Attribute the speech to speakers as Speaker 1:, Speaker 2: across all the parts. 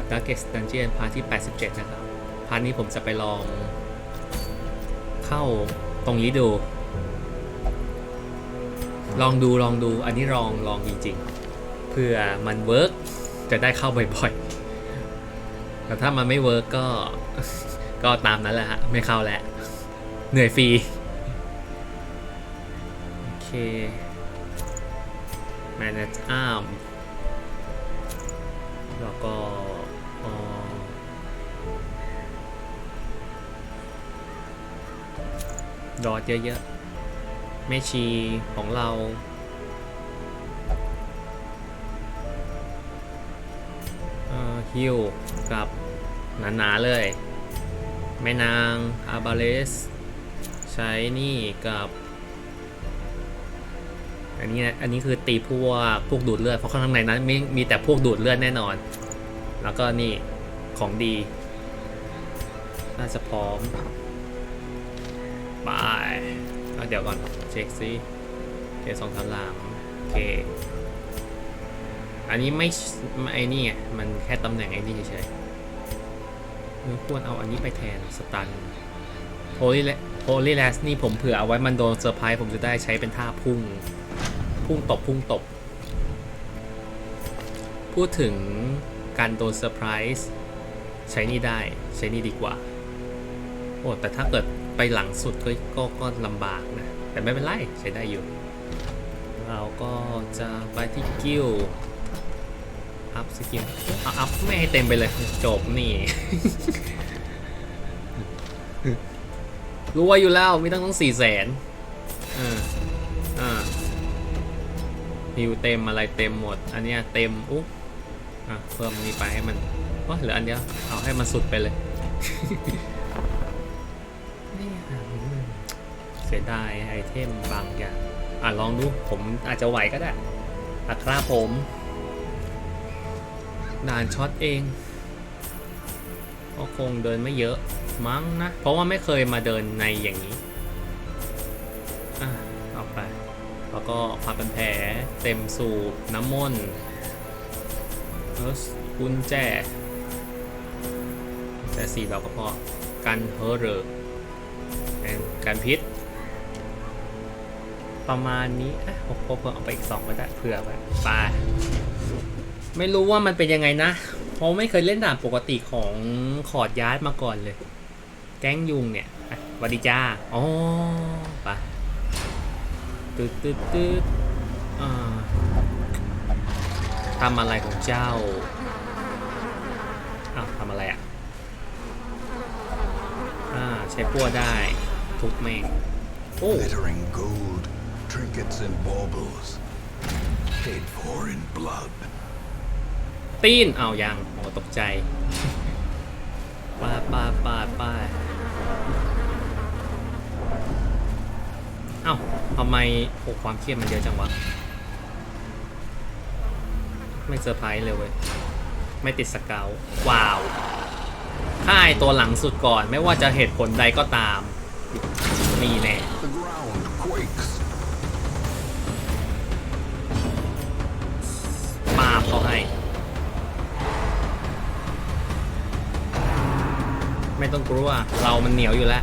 Speaker 1: บ Darkest Dungeon พาร์ทที่ 87 นะครับ พาร์ทนี้ผมจะไปลอง เข้าตรงนี้ดู ลองดูลองดูอันนี้ลองลองจริงๆ เพื่อมันเวิร์กจะได้เข้าบ่อยๆ แต่ถ้ามันไม่เวิร์กก็ ก็ตามนั้นแหละฮะ ไม่เข้าแล้วเหนื่อยฟรี โอเค manage arm แล้วก็ ดอทเยอะๆ แม่ชีของเรา เอ่อฮิวกับหนาๆเลย แม่นางอาบาเลส ใช้นี่กับ อันนี้นะอันนี้คือตีพวกพวกดูดเลือด เพราะข้างในนั้นมีมีแต่พวกดูดเลือดแน่นอน แล้วก็นี่ของดี น่าจะพร้อม ไปเดี๋ยวก่อน เช็คซิเดี๋ยวสองสามหลังโอเค อันนี้ไม่ไอ้นี่ไงมันแค่ตำแหน่งไอ้นี่เฉยๆมันควรเอาอันนี้ไปแทนสตันโฮลี่โฮลี่แลสนี่ผมเผื่อเอาไว้มันโดนเซอร์ไพรส์ผมจะได้ใช้เป็นท่าพุ่ง พุ่งตบพุ่งตบ พูดถึงการโดนเซอร์ไพรส์ใช้นี่ได้ใช้นี่ดีกว่า โอ้แต่ถ้าเกิด ไปหลังสุดก็ก็ก็ลำบากนะ แต่ไม่เป็นไร ใช้ได้อยู่ เราก็จะไปที่กิลอัพสกิลอัพไม่ให้เต็มไปเลย จบนี่รู้ว่าอยู่แล้วมีตั้งต้องสี่แสนอ่าอ่าฮิวเต็มอะไรเต็มหมด อันเนี้ยเต็มอุ๊บอะเพิ่มนี้ไปให้มันเหลืออันเดียวเอาให้มันสุดไปเลย เสียดายไอเทมบางอย่าง อะลองดู ผมอาจจะไหวก็ได้อัตราผมด่านช็อตเองก็คงเดินไม่เยอะมั้งนะ เพราะว่าไม่เคยมาเดินในอย่างนี้อะเอาไป แล้วก็พับเป็นแผลเต็มสูบน้ำมนต์เอสกุญแจแต่สี่เราก็พอ กันเฮอร์เรอร์ กันพิษ ประมาณนี้อะผมเพิ่มเอาไปอีกสองก็ได้เผื่อไปไปไม่รู้ว่ามันเป็นยังไงนะเพราะไม่เคยเล่นด่านปกติของขอดยาร์ดมาก่อนเลย แก๊งยุงเนี่ยวัสดีจ้าอ๋อไปตืดตืดตืดอ่าทำอะไรของเจ้าอ้าวทำอะไรอะอ่าใช้พั่วได้ ทุกแม่งโอ้
Speaker 2: Glittering gold, trinkets and baubles. Paid for in blood.
Speaker 1: ตีนอ้าวยังโอ้ตกใจปาดปาดปาดปาดเอ้าทำไมโอ้ความเครียดมันเยอะจังวะ ไม่เซอร์ไพรส์เลยเว้ย ไม่ติดสเกลว้าวค่ายตัวหลังสุดก่อน ไม่ว่าจะเหตุผลใดก็ตาม มีแน่
Speaker 2: The ground quakes.
Speaker 1: ปาบเขาให้ ไม่ต้องกลัวเรามันเหนียวอยู่แล้ว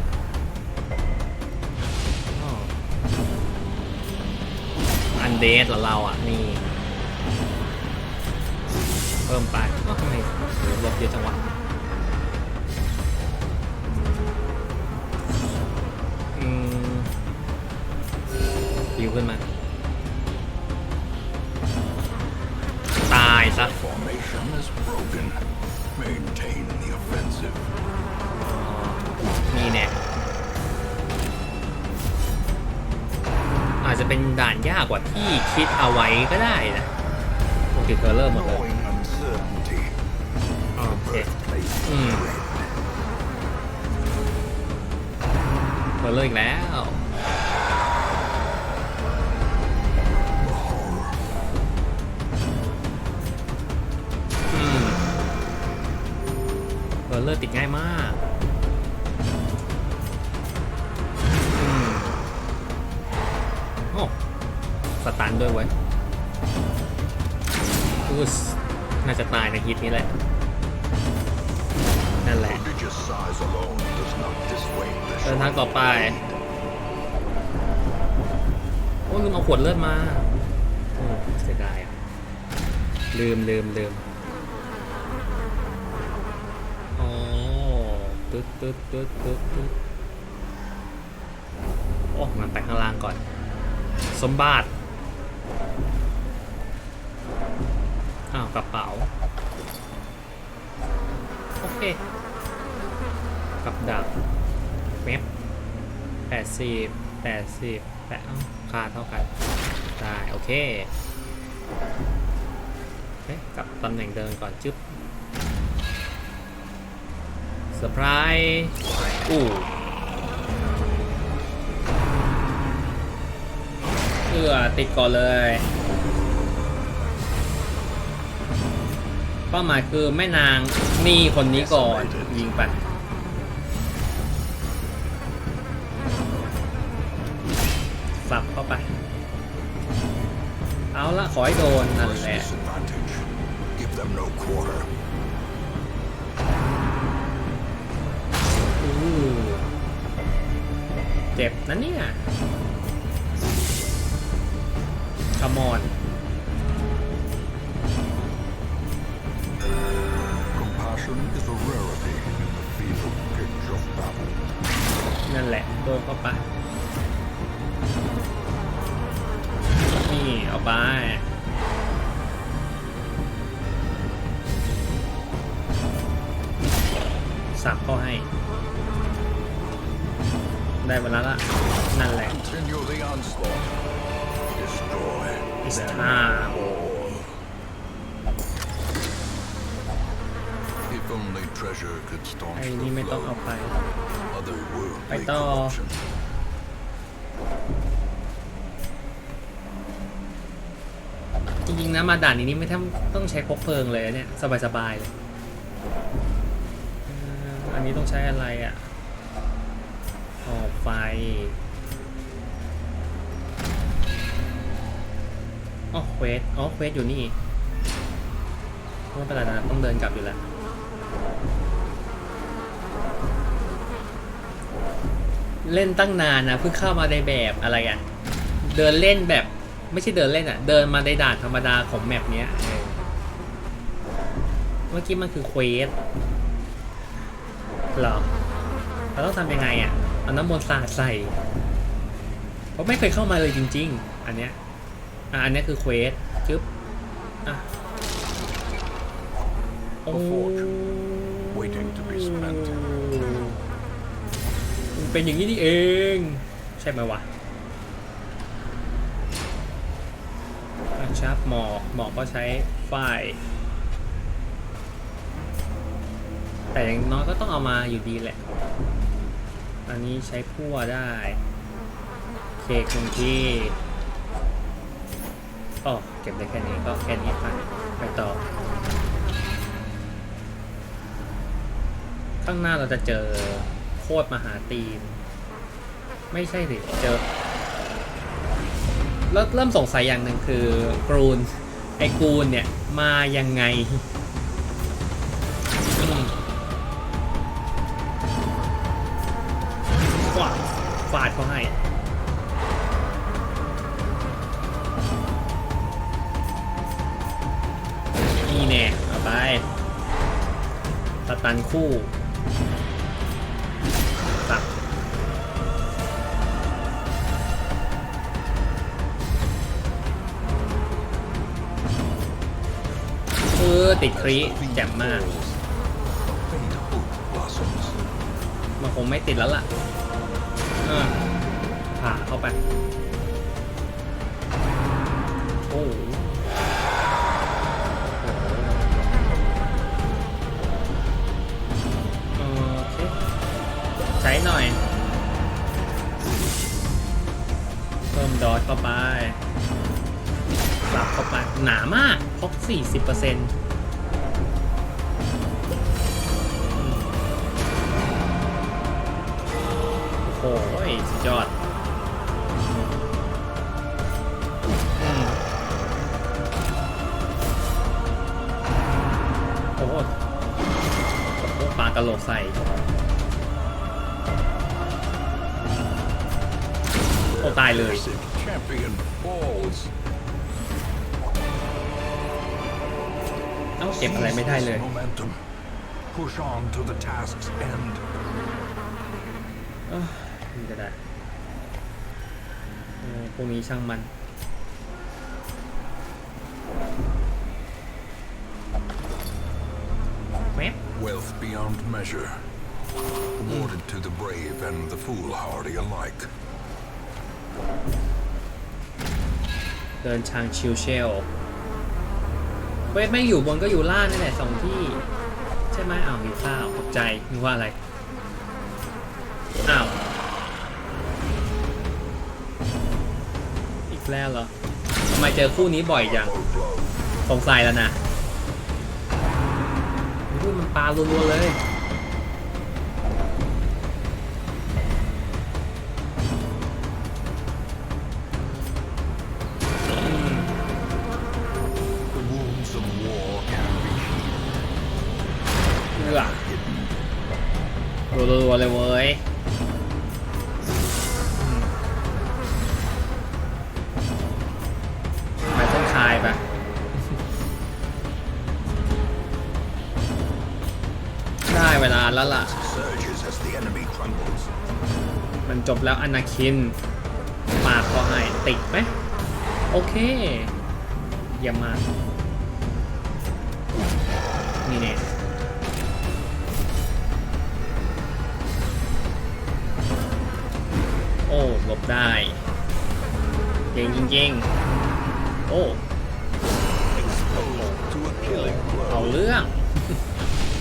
Speaker 1: อ้ออันเดสเหรอเราอะนี่ เพิ่มไปอ้าวทำไมโหลบเยอะจังวะ ยิวขึ้นมา ตายซะ
Speaker 2: Formation is broken. Maintain the offensive.
Speaker 1: นี่แน่อาจจะเป็นด่านยากกว่าที่คิดเอาไว้ก็ได้นะปกติเธอเริ่มหมดเลย
Speaker 2: Knowing uncertainty.
Speaker 1: โอเค
Speaker 2: Birthplace of
Speaker 1: Hmm.
Speaker 2: dread.
Speaker 1: เธอเริ่มอีกแล้ว เลอร์ติดง่ายมากโอ้สตันด้วยเว้ยอุสน่าจะตายในฮิตนี้แหละ นั่นแหละเดินทางต่อไป โอ้ลืมเอาขวดเลือดมาโอ้เสียดายอะ ลืมลืมลืม ตึ๊ดตึ๊ดตึ๊ดตึ๊ดตึ๊ดโอ้มันไปข้างล่างก่อน สมบัติอ้าวกระเป๋า โอเค กับดักเว็บแปดสิบแปดสิบแปดเอ้าค่าเท่ากัน ได้ โอเคเอ๊ะกลับตำแหน่งเดิมก่อนจึ๊บ เซอร์ไพรส์อู้เอือติดก่อนเลย เป้าหมายคือแม่นางนี่คนนี้ก่อน ยิงไปสับเข้าไป เอาละขอให้โดนนั่นแหละ เจ็บนะเนี่ยขมอน
Speaker 2: Compassion is a rarity in the fever pitch of battle.
Speaker 1: นั่นแหละ โดนเข้าไปนี่เอาไปสับเข้าให้ ได้เวลาละนั่นแหละ
Speaker 2: is
Speaker 1: time ไอ้นี่ไม่ต้องเอาไปไปต่อ จริงๆนะมาด่านนี้นี่ไม่ต้องใช้พกเพลิงเลยเนี่ย สบายๆเลย อันนี้ต้องใช้อะไรอะ ไฟ อ๋อเควส อ๋อเควสอยู่นี่ไม่เป็นไรนะต้องเดินกลับอยู่แล้วเล่นตั้งนานนะเพิ่งเข้ามาในแบบอะไรอะเดินเล่นแบบไม่ใช่เดินเล่นอะเดินมาในด่านธรรมดาของแมปเนี้ยเออเมื่อกี้มันคือเควสเหรอเราต้องทำยังไงอะ เอาน้ำมนต์สาดใส่เพราะไม่เคยเข้ามาเลยจริง ๆ อันเนี้ยอะอันเนี้ยคือเควสจึ๊บอะโอ้
Speaker 2: A fortune waiting to be spent.
Speaker 1: มันเป็นอย่างนี้นี่เอง ใช่ไหมวะอะชับหมอกหมอกก็ใช้ฝ้ายแต่อย่างน้อยก็ต้องเอามาอยู่ดีแหละ อันนี้ใช้พั่วได้เคคงที่อ๋อเก็บได้แค่นี้ก็แค่นี้ไปไปต่อ ข้างหน้าเราจะเจอโคตรมหาตีน ไม่ใช่สิเจอเริ่มเริ่มสงสัยอย่างหนึ่งคือกรูนไอ้กรูนเนี่ย มายังไง ฟาดเขาให้นี่แน่เอาไปสตันคู่ตับเออติดครีแจ่มมาก มันคงไม่ติดแล้วล่ะเออผ่าเข้าไป โอ้โหโอเคใช้หน่อย เพิ่มดอทเข้าไปปรับเข้าไป หนามากครบ40%เปอร์เซ็นต์ โอ้โหสุดยอดอืมโอ้โหโอ้โหปลากกะโหลกใส่ โอ้ตายเลย
Speaker 2: Massive champion falls.
Speaker 1: เอ้าเก็บอะไรไม่ได้เลย
Speaker 2: Seize this Momentum. Push on to the task's end.
Speaker 1: เอ้ยนี่ก็ได้เออพวกนี้ช่างมันแมป
Speaker 2: Wealth beyond measure. Awarded to the brave and the foolhardy alike.
Speaker 1: เดินทางชิลเชลเวทไม่อยู่บนก็อยู่ล่างนี่แหละสองที่ ใช่ไหมอ้าวหิวข้าวตกใจนึกว่าอะไร แล้วเหรอทำไมเจอคู่นี้บ่อยจังสงสัยแล้วนะมันปลารัวๆเลย ได้เวลาแล้วล่ะ มันจบแล้วอนาคิน ปากก็ให้ติดไหมโอเคเยี่ยมา นี่เนี่ยโอ้หลบได้เก่งจริงๆ โอ้เอาเรื่อง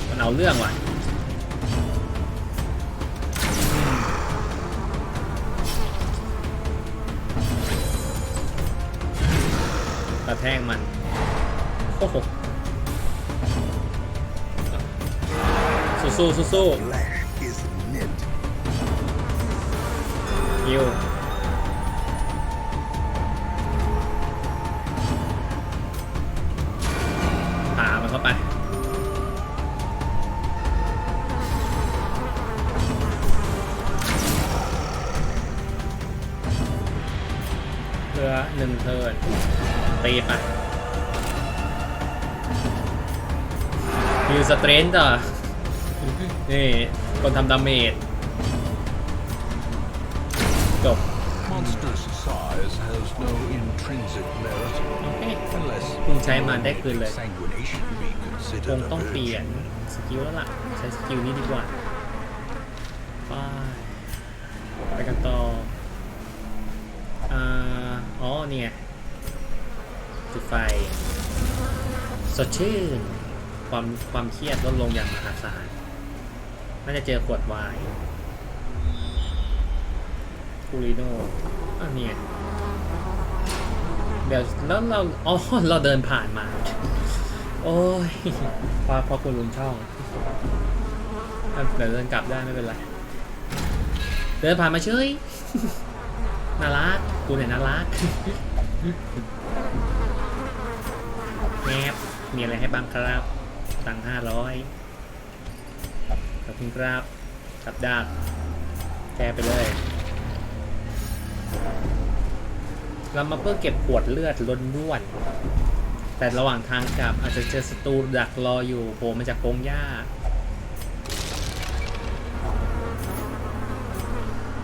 Speaker 1: มันเอาเรื่องว่ะ กระแทกมันโอ้โหสู้สู้สู้สู้
Speaker 2: Flesh is knit.
Speaker 1: ฮิว ตีไปฮิวสเตรนจ้ะนี่คนทำดาเมจจบ
Speaker 2: Monster's size has no intrinsic merit
Speaker 1: โอเค
Speaker 2: unless
Speaker 1: เพิ่งใช้มาได้คืนเลย
Speaker 2: sanguination be
Speaker 1: ค
Speaker 2: considered
Speaker 1: ง
Speaker 2: a
Speaker 1: ต้องเปลี่ยน
Speaker 2: virtue.
Speaker 1: สกิลแล้วล่ะ ใช้สกิลนี้ดีกว่าไปไปกันต่ออ่าอ๋อเนี่ย จุดไฟ สดชื่น ความความเครียดลดลงอย่างมหาศาลน่าจะเจอขวดไวน์คูริโนอะเนี่ยเดี๋ยวแล้วเราอ๋อเราเดินผ่านมา โอ้ยพอพอคุณลุนช่องเดี๋ยวเดินกลับได้ไม่เป็นไร เดินผ่านมาเฉยน่ารักกูเนี่ยน่ารัก แงบมีอะไรให้บ้างครับ ตังห้าร้อยขอบคุณครับกับดาบแกไปเลยเรามาเพื่อเก็บขวดเลือดล้นด้วน แต่ระหว่างทางกลับอาจจะเจอศัตรูดักรออยู่โผล่มาจากพงหญ้า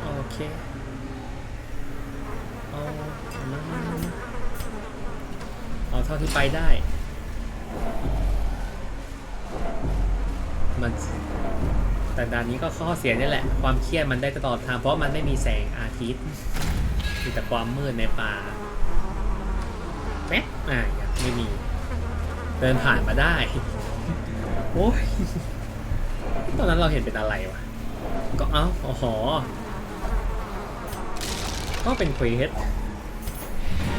Speaker 1: โอเคเอาเอามาเอาเท่าที่ไปได้ มันแต่ด่านนี้ก็ข้อเสียนี่แหละ ความเครียดมันได้ตลอดทางเพราะมันไม่มีแสงอาทิตย์มีแต่ความมืดในป่าแป๊บอ่ายังไม่มี เดินผ่านมาได้ โอ้ยตอนนั้นเราเห็นเป็นอะไรวะ ก็เอ้าอ๋อหอก็เป็นเควส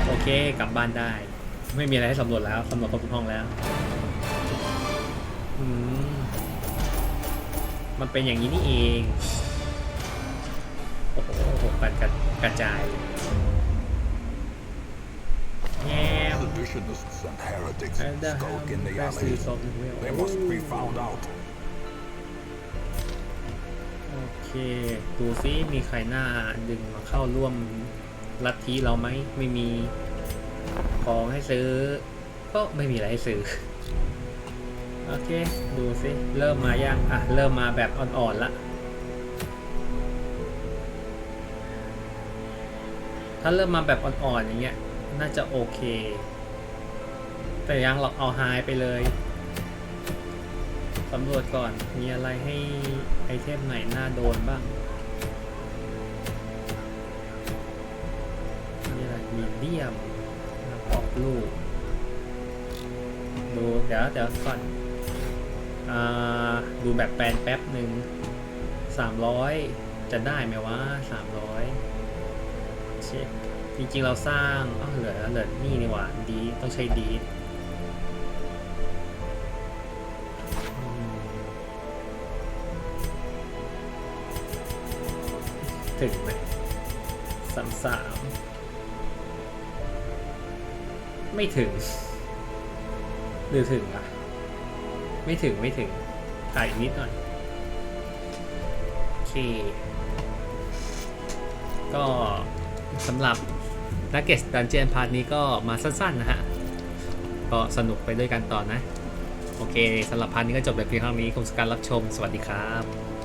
Speaker 1: โอเค กลับบ้านได้ ไม่มีอะไรให้สำรวจแล้วสำรวจครบทุกห้องแล้วอืมมันเป็นอย่างนี้นี่เองโอ้โหปันกระกระจายแง่ม
Speaker 2: The visionists and heretics
Speaker 1: And the
Speaker 2: skulk in the
Speaker 1: Best
Speaker 2: alleys.
Speaker 1: use of the will.
Speaker 2: They must be found out.
Speaker 1: ดูซิมีใครหน้าดึงมาเข้าร่วมลัทธิเราไหมไม่มี ของให้ซื้อ ก็ไม่มีอะไรให้ซื้อ โอเค ดูซิเริ่มมายังอะ เริ่มมาแบบอ่อนๆละ ถ้าเริ่มมาแบบอ่อนๆอย่างเงี้ย น่าจะโอเค แต่ยังหรอกเอาไฮไปเลยสำรวจก่อน มีอะไรให้ไอเทมไหนน่าโดนบ้าง มีอะไรมีเดียม ลูก ดูเดี๋ยวเดี๋ยวก่อนอ่าดูแบบแปลนแป๊บหนึ่งสามร้อยจะได้ไหมวะสามร้อยเช็คจริงๆเราสร้างอ้าเหลือเหลือนี่นี่หว่าดีต้องใช้ดีถึงไหมสามสาม ไม่ถึง หรือถึงอะไม่ถึงไม่ถึงถ่ายนิดหน่อย โอเค ก็สำหรับ n u g g e t s Dungeon Part นี้ก็มาสั้นๆนะฮะ ก็สนุกไปด้วยกันต่อนะ โอเคสำหรับพาร์ทนี้ก็จบแต่เพียงเท่านี้ขอบคุณการรับชม สวัสดีครับ